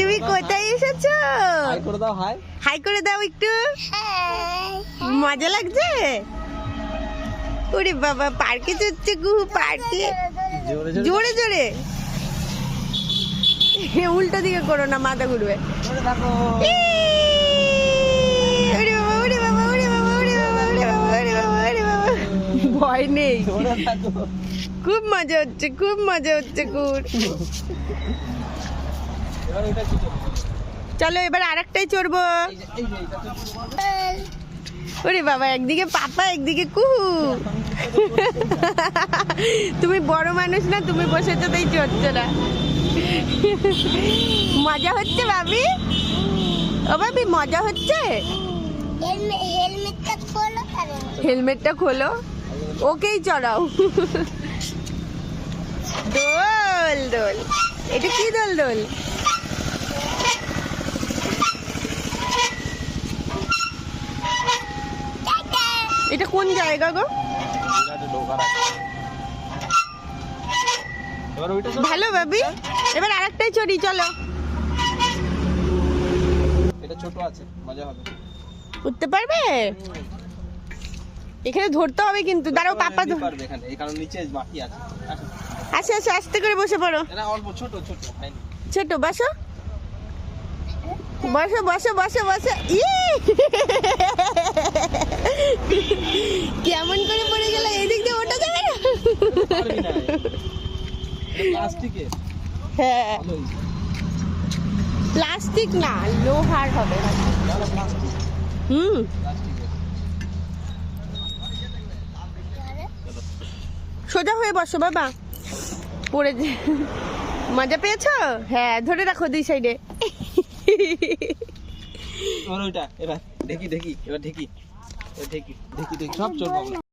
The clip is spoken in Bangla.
তুমি কোথায় এসেছ? হাই করে দাও হাই হাই করে দাও একটু মজা লাগছে? ওরে বাবা পার্কে চড়ছে গুহু পার্কে। জোরে জোরে। উল্টো দিকে করো না মাথা ঘুরবে। ভয় নেই। খুব মজা হচ্ছে খুব মজা হচ্ছে খুব। চলো, এবার আরেকটাই চড়বো। তো ওরে বাবা, একদিকে পাপা, একদিকে কুহু। তুমি বড় মানুষ না, তুমি বসেছো তাই চড়ছো না। মজা হচ্ছে ভাবি? ও ভাবি, মজা হচ্ছে? হেলমেটটা খোলো। ওকেই চড়াও। দোল দোল। এটা কি দোল দোল? এটা কোন জায়গা গো। ভালো ভাবি। এবার আরেকটাই চড়ি চলো। এটা ছোট আছে মজা হবে। উঠতে পারবে? এখানে ধরতে হবে কিন্তু দাঁড়াও পাপা পারবে এখানে এই কারণ নিচে মাটি আছে। আচ্ছা আচ্ছা আস্তে করে বসে পড়ো। এটা অল্প ছোট ছোট ছোট বসো। বসো বসো বসো বসো। ইয়ে! কেমন করে পড়ে গেল এদিক দিয়ে ওটা যাবে না পারবি না প্লাস্টিকের হ্যাঁ প্লাস্টিক না লোহার হবে। হুম। সোজা হয়ে বসো বাবা। পড়ে যে মজা পেয়েছ? হ্যাঁ ধরে রাখো দুই সাইডে এবার দেখি দেখি এবার দেখি দেখি দেখি দেখি সব চোর